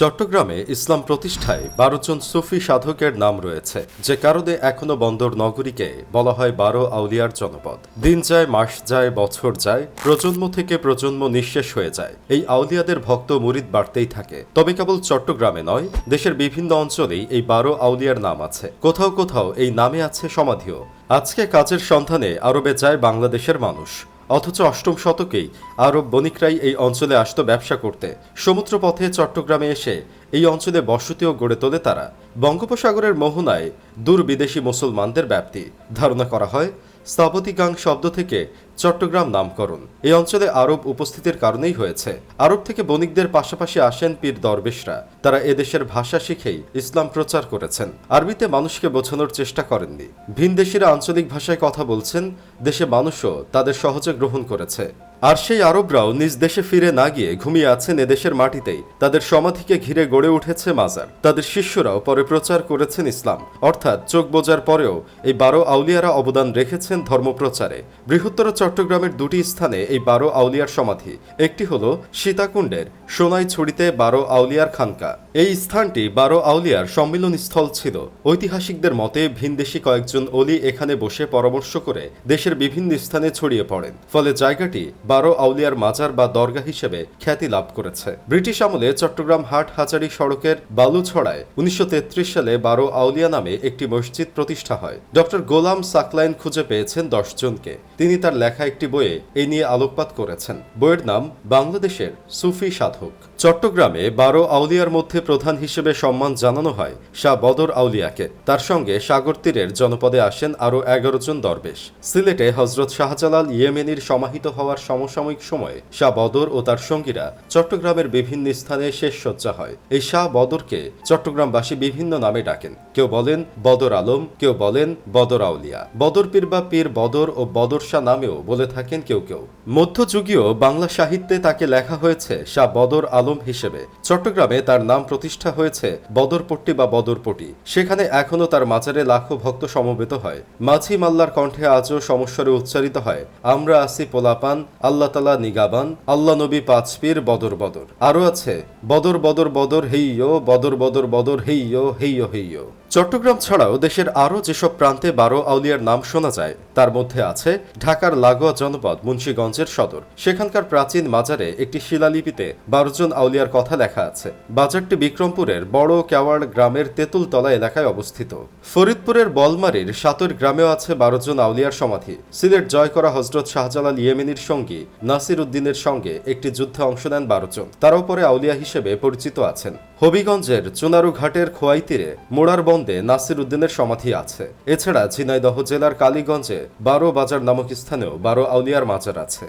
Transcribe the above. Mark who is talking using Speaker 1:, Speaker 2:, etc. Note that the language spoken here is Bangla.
Speaker 1: চট্টগ্রামে ইসলাম প্রতিষ্ঠায় বারো জন সুফি সাধকের নাম রয়েছে। যে কারণে এখনও বন্দর নগরীকে বলা হয় বারো আউলিয়ার জনপদ। দিন যায়, মাস যায়, বছর যায়, প্রজন্ম থেকে প্রজন্ম নিঃশেষ হয়ে যায়। এই আউলিয়াদের ভক্ত মুরিদ বাড়তেই থাকে। তবে কেবল চট্টগ্রামে নয়, দেশের বিভিন্ন অঞ্চলেই এই বারো আউলিয়ার নাম আছে। কোথাও কোথাও এই নামে আছে সমাধিও। আজকে কাজের সন্ধানে আরবে যায় বাংলাদেশের মানুষ। অথচ অষ্টম শতকেই আরব বণিকরাই এই অঞ্চলে আসতো ব্যবসা করতে। সমুদ্রপথে চট্টগ্রামে এসে এই অঞ্চলে বসতিও গড়ে তোলে তারা। বঙ্গোপসাগরের মোহনায় দূর বিদেশি মুসলমানদের ব্যাপ্তি। ধারণা করা হয় স্থাপতিকাং শব্দ থেকে চট্টগ্রাম নামকরণ। এই অঞ্চলে আরব উপস্থিতির কারণেই হয়েছে। আরব থেকে বণিকদের পাশাপাশি আসেন পীর দরবেশরা। তারা এদেশের ভাষা শিখেই ইসলাম প্রচার করেছেন। আরবিতে মানুষকে বোঝানোর চেষ্টা করেননি। ভিনদেশিরা আঞ্চলিক ভাষায় কথা বলছেন। দেশে মানুষও তাদের সহজে গ্রহণ করেছে। আর সেই আরবরাও নিজ দেশে ফিরে না গিয়ে ঘুমিয়ে আছেন এদেশের মাটিতেই। তাদের সমাধিকে ঘিরে গড়ে উঠেছে মাজার। তাদের শিষ্যরাও পরে প্রচার করেছেন ইসলাম। অর্থাৎ চোখ বোঝার পরেও এই বারো আউলিয়ারা অবদান রেখেছেন ধর্মপ্রচারে। বৃহত্তর চট্টগ্রামের দুটি স্থানে এই বারো আউলিয়ার সমাধি। একটি হল সীতাকুণ্ডের সোনাইছড়িতে বারো আউলিয়ার খানকা। এই স্থানটি বারো আউলিয়ার সম্মিলন স্থল ছিল। ঐতিহাসিকদের মতে ভিনদেশি কয়েকজন অলি এখানে বসে পরামর্শ করে দেশের বিভিন্ন স্থানে ছড়িয়ে পড়েন। ফলে জায়গাটি বারো আউলিয়ার মাজার বা দরগা হিসেবে খ্যাতি লাভ করেছে। ব্রিটিশ আমলে চট্টগ্রাম হাট হাজারি সড়কের বালুছড়ায় উনিশশো তেত্রিশ সালে বারো আউলিয়া নামে একটি মসজিদ প্রতিষ্ঠা হয়। ডক্টর গোলাম সাকলাইন খুঁজে পেয়েছেন দশ জনকে। তিনি তার লেখা একটি বইয়ে এই নিয়ে আলোকপাত করেছেন। বইয়ের নাম বাংলাদেশের সুফি সাধক। চট্টগ্রামে বারো আউলিয়ার মধ্যে প্রধান হিসেবে সম্মান জানানো হয় শাহ বদর আউলিয়াকে। তার সঙ্গে সাগর তীরের জনপদে আসেন আরও এগারো জন দরবেশ। সিলেটে হজরত শাহজালাল ইয়েমেনির সমাহিত হওয়ার সমসাময়িক সময়ে শাহ বদর ও তার সঙ্গীরা চট্টগ্রামের বিভিন্ন স্থানে শেষ সজ্জা হয়। এই শাহ বদরকে চট্টগ্রামবাসী বিভিন্ন নামে ডাকেন। কেউ বলেন বদর আলম, কেউ বলেন বদর আউলিয়া। বদর পীর বা পীর বদর ও বদর শাহ নামেও বলে থাকেন কেউ কেউ। মধ্যযুগীয় বাংলা সাহিত্যে তাকে লেখা হয়েছে শাহ বদর আলম হিসেবে। চট্টগ্রামে তার নাম প্রতিষ্ঠা হয়েছে বদরপট্টি বা বদরপটি। সেখানে এখনও তার মাজারে লাখো ভক্ত সমবেত হয়। মাঝি মাল্লার কণ্ঠে আজও সমস্বরে উচ্চারিত হয়, আমরা আসি পোলাপান, আল্লাহ তালা নিগাবান, আল্লাহ নবী পাঁচপীর বদর বদর। আরও আছে, বদর বদর বদর হেইয়ো, বদর বদর বদর হেইয়ো হেইয়ো হেইয়ো। চট্টগ্রাম ছাড়াও দেশের আরও যেসব প্রান্তে বারো আউলিয়ার নাম শোনা যায় তার মধ্যে আছে ঢাকার লাগোয়া জনপদ, মুন্সীগঞ্জের সদর। সেখানকার প্রাচীন মাজারে একটি শিলালিপিতে বারো জন আউলিয়ার কথা লেখা আছে। বাজারটি বিক্রমপুরের বড় কেওয়াড় গ্রামের তেঁতুলতলা এলাকায় অবস্থিত। ফরিদপুরের বলমারির সাতর গ্রামেও আছে বারো জন আউলিয়ার সমাধি। সিলেট জয় করা হজরত শাহজালাল ইয়েমেনির সঙ্গী নাসির উদ্দিনের সঙ্গে একটি যুদ্ধে অংশ নেন বারো জন তারাও পরে আউলিয়া হিসেবে পরিচিত আছেন। হবিগঞ্জের চুনারু ঘাটের খোয়াই তীরে মোড়ার বন্দে নাসির উদ্দিনের সমাধি আছে। এছাড়া ঝিনাইদহ জেলার কালীগঞ্জে বারো বাজার নামক স্থানেও বারো আউলিয়ার মাজার আছে।